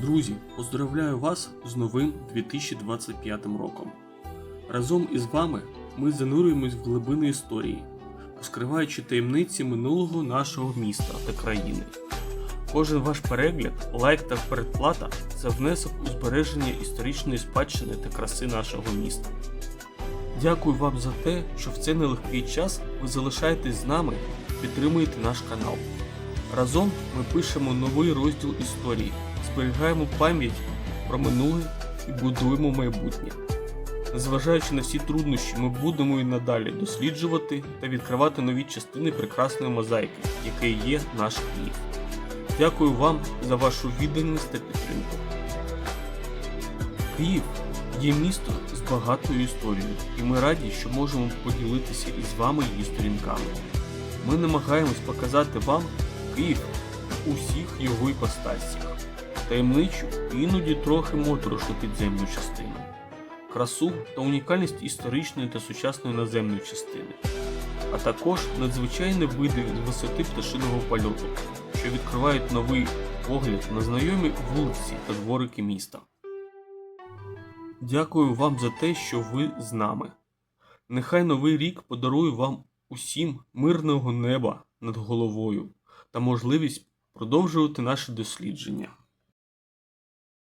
Друзі, поздравляю вас з новим 2025 роком. Разом із вами ми занурюємось в глибини історії, розкриваючи таємниці минулого нашого міста та країни. Кожен ваш перегляд, лайк та передплата це внесок у збереження історичної спадщини та краси нашого міста. Дякую вам за те, що в цей нелегкий час ви залишаєтесь з нами і підтримуєте наш канал. Разом ми пишемо новий розділ історії, зберігаємо пам'ять про минуле і будуємо майбутнє. Незважаючи на всі труднощі, ми будемо і надалі досліджувати та відкривати нові частини прекрасної мозаїки, якою є наш Київ. Дякую вам за вашу відданість та підтримку. Київ є місто з багатою історією, і ми раді, що можемо поділитися із вами її сторінками. Ми намагаємось показати вам Київ у всіх його іпостасях, таємничу і іноді трохи моторошну підземну частину, красу та унікальність історичної та сучасної наземної частини, а також надзвичайні види з висоти пташиного польоту, що відкривають новий погляд на знайомі вулиці та дворики міста. Дякую вам за те, що ви з нами. Нехай новий рік подарує вам усім мирного неба над головою та можливість продовжувати наше дослідження.